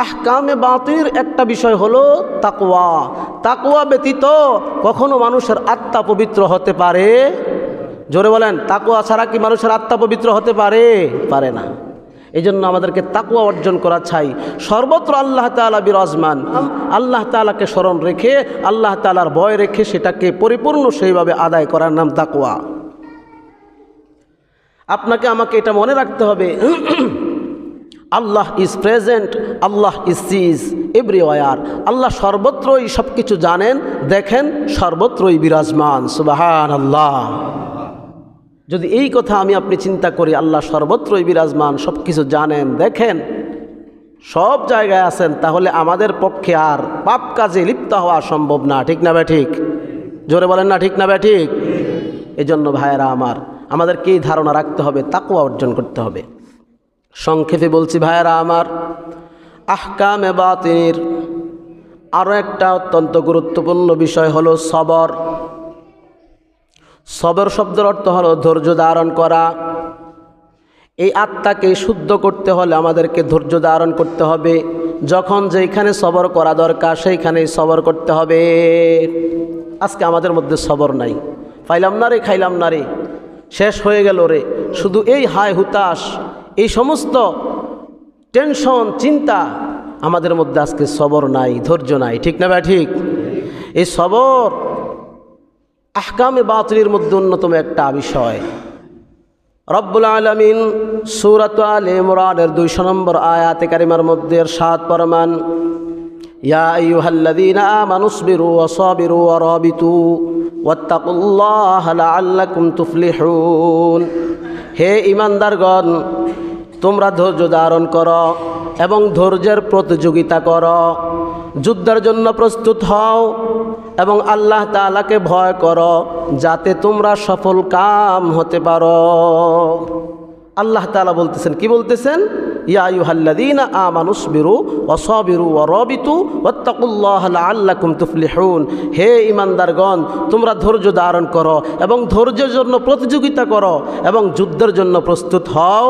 আহকামে বাতির একটা বিষয় হলো তাকওয়া। তাকওয়া ব্যতীত কখনো মানুষের আত্মা পবিত্র হতে পারে। জোরে বলেন, তাকওয়া ছাড়া কি মানুষের আত্মা পবিত্র হতে পারে? পারে না। এই জন্য আমাদেরকে তাকুয়া অর্জন করা চাই। সর্বত্র আল্লাহ তালা বিরাজমান। আল্লাহ তালাকে স্মরণ রেখে, আল্লাহ তালার ভয় রেখে সেটাকে পরিপূর্ণ সেইভাবে আদায় করার নাম তাকুয়া আপনাকে আমাকে এটা মনে রাখতে হবে। Allah is present Allah is sees everywhere Allah সর্বত্রই সব কিছু জানেন, দেখেন, সর্বত্রই বিরাজমান সুবাহান আল্লাহ যদি এই কথা আমি আপনি চিন্তা করি, আল্লাহ সর্বত্রই বিরাজমান সব কিছু জানেন, দেখেন, সব জায়গায় আছেন, তাহলে আমাদের পক্ষে আর পাপ কাজে লিপ্ত হওয়া সম্ভব না, ঠিক না বে ঠিক জোরে বলেন না, ঠিক না বে ঠিক এই জন্য ভাইয়েরা আমার, আমাদেরকে এই ধারণা রাখতে হবে তাকুয়া অর্জন করতে হবে। সংক্ষেপে বলছি, ভাইয়েরা আমার আহকাম বাতিনির আরও একটা অত্যন্ত গুরুত্বপূর্ণ বিষয় হলো সবর। সবর শব্দের অর্থ হলো ধৈর্য ধারণ করা। এই আত্মাকে শুদ্ধ করতে হলে আমাদেরকে ধৈর্য ধারণ করতে হবে। যখন যেখানে সবর করা দরকার, সেইখানেই সবর করতে হবে। আজকে আমাদের মধ্যে সবর নাই। পাইলাম না রে, খাইলাম না রে। শেষ হয়ে গেল রে। শুধু এই হায় হুতাশ এই সমস্ত টেনশন, চিন্তা আমাদের মধ্যে আজকে সবর নাই, ধৈর্য নাই, ঠিক না ভাই, ঠিক? এই সবর আহকামে বাতিলের মধ্যে অন্যতম একটা বিষয়। রব্বুল আলমিন সুরত আল ইমরানের দুইশো নম্বর আয়াতে কারিমার মধ্যে সাত পরমান ইয়া হে ইমানদারগণ, তোমরা ধৈর্য ধারণ করো এবং ধৈর্যের প্রতিযোগিতা কর। যুদ্ধের জন্য প্রস্তুত হও এবং আল্লাহ তালাকে ভয় করো যাতে তোমরা সফল কাম হতে পারো। আল্লাহ তালা বলতেছেন, কি বলতেছেন? ওত্তাকুল্লাহ আল্লাকুম তুফলিহুন। হে ইমানদারগণ তোমরা ধৈর্য ধারণ করো এবং ধৈর্যের জন্য প্রতিযোগিতা করো এবং যুদ্ধের জন্য প্রস্তুত হও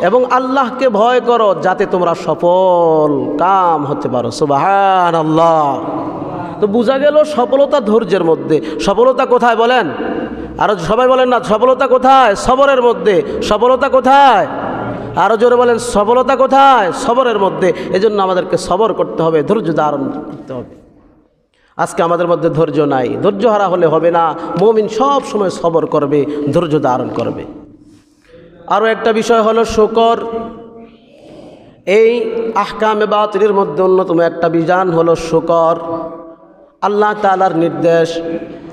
এবং আল্লাহকে ভয় করো যাতে তোমরা সফল কাম হতে পারো। সুবাহান আল্লাহ তো বোঝা গেল সফলতা ধৈর্যের মধ্যে। সফলতা কোথায় বলেন? আরও সবাই বলেন না, সফলতা কোথায়? সবরের মধ্যে। সফলতা কোথায়? আরও জোরে বলেন, সফলতা কোথায়? সবরের মধ্যে। এজন্য আমাদেরকে সবর করতে হবে, ধৈর্য ধারণ করতে হবে। আজকে আমাদের মধ্যে ধৈর্য নাই। ধৈর্য হারা হলে হবে না। মমিন সব সময় সবর করবে, ধৈর্য ধারণ করবে। আরও একটা বিষয় হলো শকর। এই আহকামে বাতিলের মধ্যে অন্যতম একটা বিধান হলো শকর। আল্লাহ তালার নির্দেশ।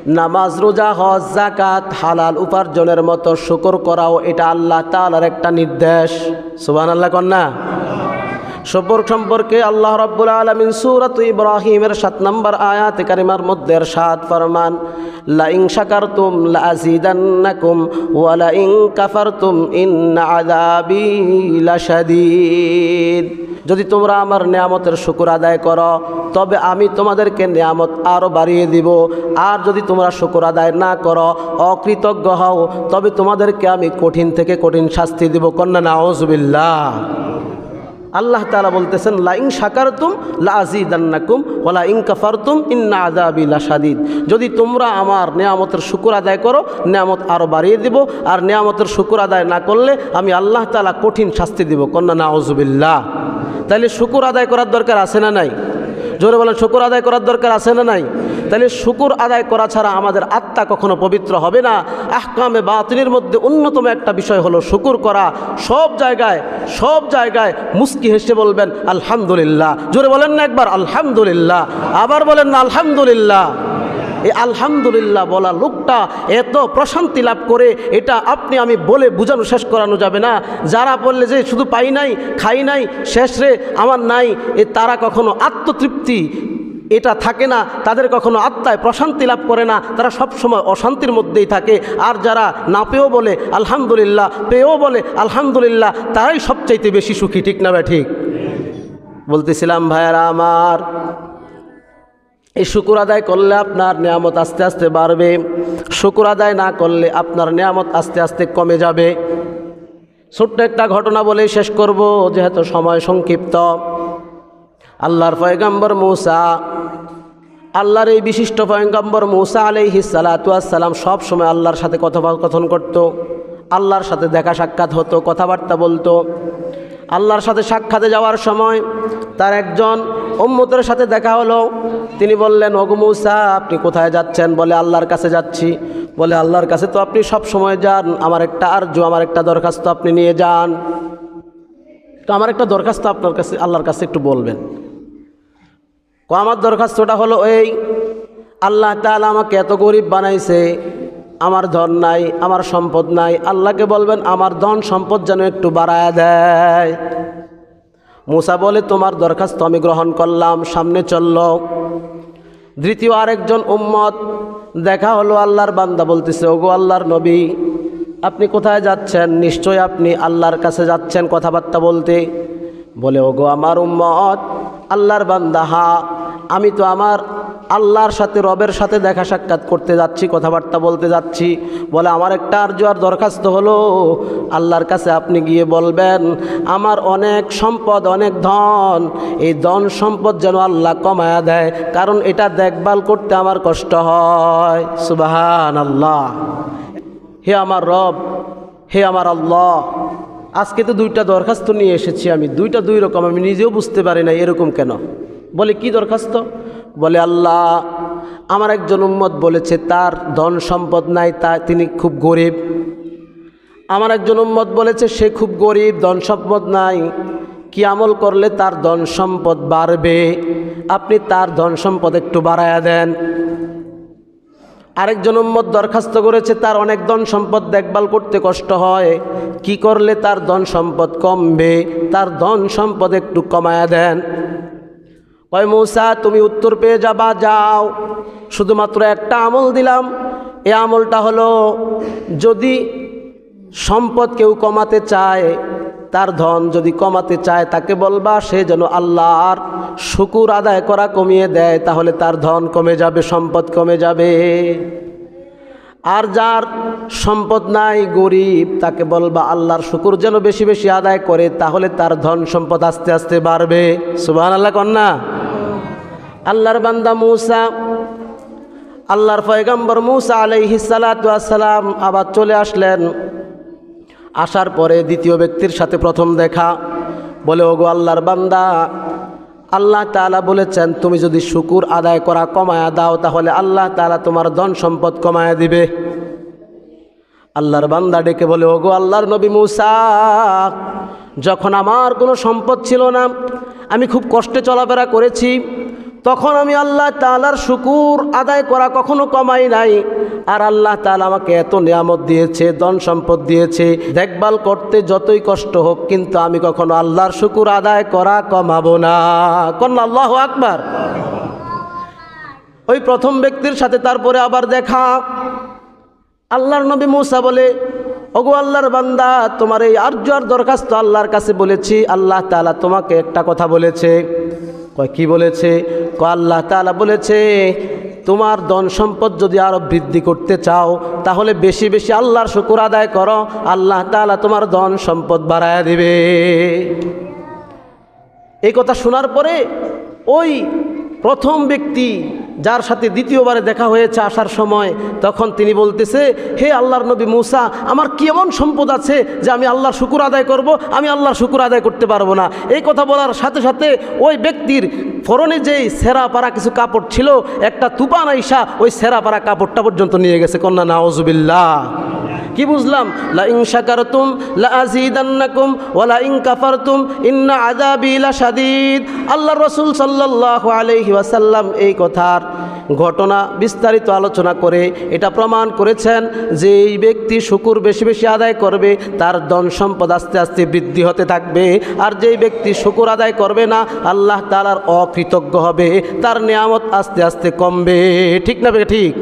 নামাজ, রোজা, হজ জাকাত হালাল উপার্জনের মতো শুকর করাও এটা আল্লাহ তালার একটা নির্দেশ। সুবান আল্লাহ কন্যা? শুকর সম্পর্কে আল্লাহ রব্বুল আলমিন সুরত ইব্রাহিমের সাত নম্বর আয়াত কারিমার মধ্যে সাত ফরমান লাইং শাকারতুম লাজিদান্নাকুম ওয়ালা ইং কাফারতুম ইন্না আযাবি লাশাদীদ। যদি তোমরা আমার নিয়ামতের শুকুর আদায় করো, তবে আমি তোমাদেরকে নিয়ামত আরও বাড়িয়ে দিব। আর যদি তোমরা শুকুর আদায় না করো, অকৃতজ্ঞ হও, তবে তোমাদেরকে আমি কঠিন থেকে কঠিন শাস্তি দিব। কন্যা নাওজবিল্লা আল্লাহ তালা বলতেছেন লাইং সাকারতুম লাজিদান্নাকুম ওলা ইং কাফারতুম ইন্না আদাবি লাসাদিদ যদি তোমরা আমার নিয়ামতের শুকুর আদায় করো, নিয়ামত আরও বাড়িয়ে দিব, আর নিয়ামতের শুকুর আদায় না করলে আমি আল্লাহ তালা কঠিন শাস্তি দিব। কন্যা নাওজবিল্লা তাহলে শুকুর আদায় করার দরকার আছে না নাই? জোরে বলেন, শুকুর আদায় করার দরকার আছে না নাই? তাহলে শুকুর আদায় করা ছাড়া আমাদের আত্মা কখনো পবিত্র হবে না। আহকামে বাতিলের মধ্যে অন্যতম একটা বিষয় হলো শুকুর করা। সব জায়গায় সব জায়গায় মুস্কি হেসে বলবেন, আলহামদুলিল্লাহ। জোরে বলেন না একবার, আলহামদুলিল্লাহ। আবার বলেন না, আলহামদুলিল্লাহ। এই আলহামদুলিল্লাহ বলা লোকটা এত প্রশান্তি লাভ করে, এটা আপনি আমি বলে বোঝানো শেষ করানো যাবে না। যারা বললে যে শুধু পাই নাই, খাই নাই, শেষ রে, আমার নাই, এ তারা কখনো আত্মতৃপ্তি এটা থাকে না, তাদের কখনো আত্মায় প্রশান্তি লাভ করে না, তারা সব সময় অশান্তির মধ্যেই থাকে। আর যারা না পেয়েও বলে, আলহামদুলিল্লাহ, পেয়েও বলে, আলহামদুলিল্লাহ, তারাই সবচাইতে বেশি সুখী, ঠিক না ভাই, ঠিক? বলতেছিলাম, ভাইয়ারা আমার, এই শুকুর আদায় করলে আপনার নিয়ামত আস্তে আস্তে বাড়বে। শুকুর আদায় না করলে আপনার নিয়ামত আস্তে আস্তে কমে যাবে। ছোট্ট একটা ঘটনা বলে শেষ করব, যেহেতু সময় সংক্ষিপ্ত। আল্লাহর পয়গাম্বর মৌসা, আল্লাহর এই বিশিষ্ট পয়গাম্বর মৌসা আলাইহি সালাতাম সব সময় আল্লাহর সাথে কথোপকথন করত, আল্লাহর সাথে দেখা সাক্ষাৎ হতো, কথাবার্তা বলতো। আল্লাহর সাথে সাক্ষাতে যাওয়ার সময় তার একজন উম্মতের সাথে দেখা হলো। তিনি বললেন মৌসা, আপনি কোথায় যাচ্ছেন? বলে, আল্লাহর কাছে যাচ্ছি। বলে, আল্লাহর কাছে তো আপনি সব সময় যান, আমার একটা আর্য আমার একটা দরখাস্ত আপনি নিয়ে যান। তো আমার একটা দরখাস্ত আপনার কাছে, আল্লাহর কাছে একটু বলবেন। ও আমার দরখাস্তটা হলো এই, আল্লাহ তাআলা আমাকে এত গরিব বানাইছে, আমার ধন নাই, আমার সম্পদ নাই, আল্লাহকে বলবেন আমার ধন সম্পদ যেন একটু বাড়ায় দেয়। মুসা বলে, তোমার দরখাস্ত আমি গ্রহণ করলাম, সামনে চলল। দ্বিতীয় আরেকজন উম্মত দেখা হলো, আল্লাহর বান্দা বলতেছে, ওগো আল্লাহর নবী, আপনি কোথায় যাচ্ছেন? নিশ্চয় আপনি আল্লাহর কাছে যাচ্ছেন কথাবার্তা বলতে? বলে, ওগো আমার উম্মত, আল্লাহর বান্দা, হা আমি তো আমার আল্লাহর সাথে, রবের সাথে দেখা সাক্ষাৎ করতে যাচ্ছি, কথাবার্তা বলতে যাচ্ছি। বলে, আমার একটা আর্য আর দরখাস্ত হলো। আল্লাহর কাছে আপনি গিয়ে বলবেন, আমার অনেক সম্পদ, অনেক ধন, এই ধন সম্পদ যেন আল্লাহ কমায়া দেয়, কারণ এটা দেখভাল করতে আমার কষ্ট হয়। সুবাহান আল্লাহ হে আমার রব, হে আমার আল্লাহ, আজকে তো দুইটা দরখাস্ত নিয়ে এসেছি আমি। দুইটা দুই রকম, আমি নিজেও বুঝতে পারি না এরকম কেন? বলে, কি দরখাস্ত? বলে, আল্লাহ, আমার একজন উম্মত বলেছে, তার ধন সম্পদ নাই, তা তিনি খুব গরিব। আমার একজন উম্মত বলেছে, সে খুব গরিব, ধন সম্পদ নাই। কি আমল করলে তার ধন সম্পদ বাড়বে? আপনি তার ধন সম্পদ একটু বাড়ায়া দেন। আরেকজন উম্মত দরখাস্ত করেছে, তার অনেক ধন সম্পদ দেখভাল করতে কষ্ট হয়। কি করলে তার ধন সম্পদ কমবে? তার ধন সম্পদ একটু কমায়া দেন। কয়, মৌসা, তুমি উত্তর পেয়ে যাবা, যাও। শুধুমাত্র একটা আমল দিলাম। এ আমলটা হলো, যদি সম্পদ কেউ কমাতে চায়, তার ধন যদি কমাতে চায়, তাকে বলবা, সে যেন আল্লাহর শুকুর আদায় করা কমিয়ে দেয়, তাহলে তার ধন কমে যাবে, সম্পদ কমে যাবে। আর যার সম্পদ নাই, গরিব, তাকে বলবা, আল্লাহর শুকুর যেন বেশি বেশি আদায় করে, তাহলে তার ধন সম্পদ আস্তে আস্তে বাড়বে। সুবাহ আল্লাহ কন্যা। আল্লাহর বান্দা মৌসা, আল্লাহর পয়গম্বর মুসা আলাইহি সালাম আবার চলে আসলেন। আসার পরে দ্বিতীয় ব্যক্তির সাথে প্রথম দেখা। বলে, ওগো আল্লাহর বান্দা, আল্লাহ তাআলা বলেছেন, তুমি যদি শুকুর আদায় করা কমায়া দাও, তাহলে আল্লাহ তাআলা তোমার ধন সম্পদ কমায়া দিবে। আল্লাহর বান্দা ডেকে বলে, ওগো আল্লাহর নবী মূসা, যখন আমার কোনো সম্পদ ছিল না, আমি খুব কষ্টে চলাফেরা করেছি তখন আমি আল্লাহ তালার শুকুর আদায় করা কখনো কমাই নাই। আর আল্লাহ তালা আমাকে এত নিয়ামত দিয়েছে, ধন সম্পদ দিয়েছে, দেখভাল করতে যতই কষ্ট হোক, কিন্তু আমি কখনো আল্লাহর শুকুর আদায় করা কমাবো না। কোন আল্লাহ আকবার? ওই প্রথম ব্যক্তির সাথে তারপরে আবার দেখা। আল্লাহর নবী মৌসা বলে, ওগো আল্লাহর বান্দা, তোমার এই আর্য আর দরখাস্ত আল্লাহর কাছে বলেছি, আল্লাহ তালা তোমাকে একটা কথা বলেছে। কয়, কি বলেছে? ক আল্লাহ তালা বলেছে, তোমার ধন সম্পদ যদি আরও বৃদ্ধি করতে চাও, তাহলে বেশি বেশি আল্লাহর শুকুর আদায় করো। আল্লাহ তালা তোমার ধন সম্পদ বাড়ায় দেবে। এই কথা শোনার পরে ওই প্রথম ব্যক্তি যার সাথে দ্বিতীয়বারে দেখা হয়েছে আসার সময়, তখন তিনি বলতেছে, হে আল্লাহর নবী মুসা, আমার কি এমন সম্পদ আছে যে আমি আল্লাহর শুকুর আদায় করব? আমি আল্লাহর শুকুর আদায় করতে পারব না। এই কথা বলার সাথে সাথে ওই ব্যক্তির ফরনে যেই সেরা পাড়া কিছু কাপড় ছিল, একটা তুপান আইসা ওই সেরা পাড়া কাপড়টা পর্যন্ত নিয়ে গেছে। কন্যা নাওজুবিল্লাহ কি বুঝলাম? লা ইং শাকারতুম লা আযীদান্নাকুম ওয়া লা ইং কাফারতুম, ইন্না আযাবি লাশাদীদ। আল্লাহ রাসূল সাল্লাল্লাহু আলাইহি ওয়াসাল্লাম এই কথার ঘটনা বিস্তারিত আলোচনা করে এটা প্রমাণ করেছেন যে এই ব্যক্তি শুকুর বেশি বেশি আদায় করবে, তার ধন সম্পদ আস্তে আস্তে বৃদ্ধি হতে থাকবে। আর যেই ব্যক্তি শুকুর আদায় করবে না, আল্লাহ তাআলার অকৃতজ্ঞ হবে, তার নিয়ামত আস্তে আস্তে কমবে। ঠিক না ঠিক?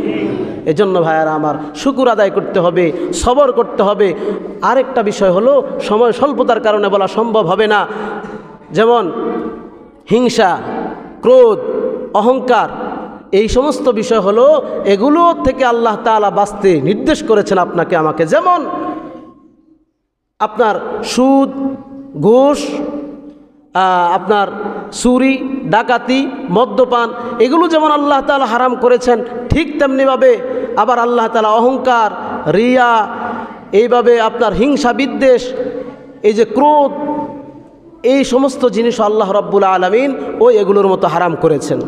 এজন্য ভাইয়ারা আমার শুকুর আদায় করতে হবে, সবর করতে হবে। আরেকটা বিষয় হলো, সময় স্বল্পতার কারণে বলা সম্ভব হবে না। যেমন হিংসা, ক্রোধ, অহংকার এই সমস্ত বিষয় হলো, এগুলো থেকে আল্লাহ তাআলা বাঁচতে নির্দেশ করেছেন আপনাকে, আমাকে যেমন আপনার সুদ, ঘুষ আপনার চুরি, ডাকাতি, মদ্যপান, এগুলো যেমন আল্লাহ তালা হারাম করেছেন, ঠিক তেমনিভাবে আবার আল্লাহ তালা অহংকার, রিয়া, এইভাবে আপনার হিংসা বিদ্বেষ, এই যে ক্রোধ, এই সমস্ত জিনিস আল্লাহ রব্বুল আলমিন ও এগুলোর মতো হারাম করেছেন।